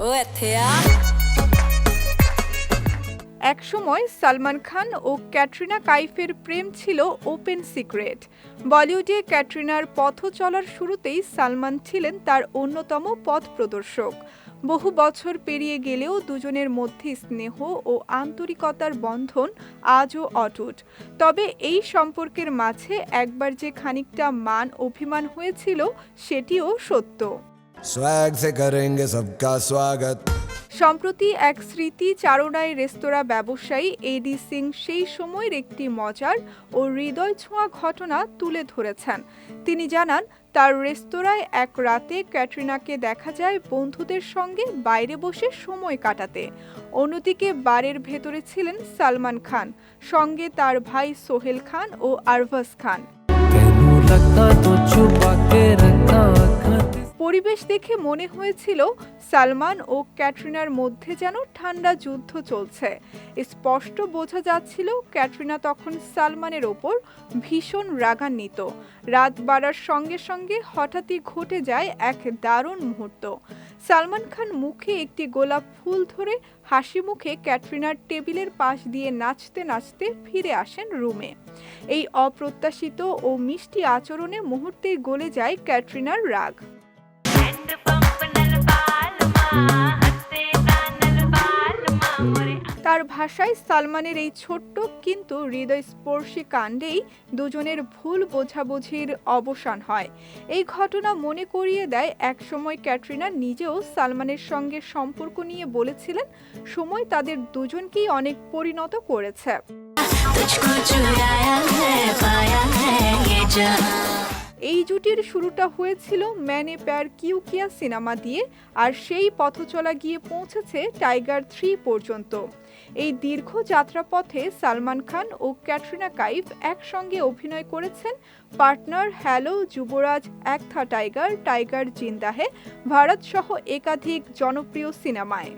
ও ਇੱਥੇ ਆ একসময় সালমান খান ও ক্যাটরিনা কাইফের প্রেম ছিল ওপেন সিক্রেট বলিউডে ক্যাটরিনার পথ চলার শুরুতেই সালমান ছিলেন তার অন্যতম পথ প্রদর্শক বহু বছর পেরিয়ে গেলেও দুজনের মধ্যে স্নেহ ও আন্তরিকতার বন্ধন আজও অটুট তবে এই সম্পর্কের মাঝে একবার যে খানিকটা মান অভিমান হয়েছিল সেটিও সত্য स्वैग से करेंगे सबका स्वागत সম্প্রতি এক স্মৃতি চারণায় রেস্তোরাঁ ব্যবসায়ী এডি সিং সেই সময়ের একটি মজার ও হৃদয় ছোঁয়া ঘটনা তুলে ধরেছেন তিনি জানান তার রেস্তোরাঁয় এক রাতে ক্যাটরিনাকে দেখা যায় বন্ধুদের সঙ্গে বাইরে বসে সময় কাটাতে অন্যদিকে বারের ভেতরে ছিলেন সালমান খান সঙ্গে তার ভাই সোহেল খান ও আরভাস খান পরিবেশ দেখে মনে হয়েছিল সালমান ও ক্যাটরিনার মধ্যে যেন ঠান্ডা যুদ্ধ চলছে। স্পষ্ট বোঝা যাচ্ছিল ক্যাটরিনা তখন সালমানের ওপর ভীষণ রাগান্বিত। রাত বাড়ার সঙ্গে সঙ্গে হঠাৎই ঘটে যায় এক দারুণ মুহূর্ত। সালমান খান মুখে একটি গোলাপ ফুল ধরে হাসি মুখে ক্যাটরিনার টেবিলের পাশ দিয়ে নাচতে নাচতে ফিরে আসেন রুমে। এই অপ্রত্যাশিত ও মিষ্টি আচরণে মুহূর্তেই গলে যায় ক্যাটরিনার রাগ। ভাষায় সালমানের এই ছোট্ট কিন্তু হৃদয়স্পর্শী কাণ্ডেই দুজনের ভুল বোঝাবুঝির অবসান হয়। এই ঘটনা মনে করিয়ে দেয়, একসময় ক্যাটরিনা নিজেও সালমানের সঙ্গে সম্পর্ক নিয়ে বলেছিলেন, সময় তাদের দুজনকেই অনেক পরিণত করেছে। এই জুটির শুরুটা হয়েছিল ম্যানে প্যার কিউ কিয়া সিনেমা দিয়ে আর সেই পথচলা গিয়ে পৌঁছেছে টাইগার থ্রি পর্যন্ত। এই দীর্ঘ যাত্রাপথে সালমান খান ও ক্যাটরিনা কাইফ একসঙ্গে অভিনয় করেছেন পার্টনার হ্যালো যুবরাজ, একথা টাইগার টাইগার জিন্দাহে, ভারত সহ একাধিক জনপ্রিয় সিনেমায়।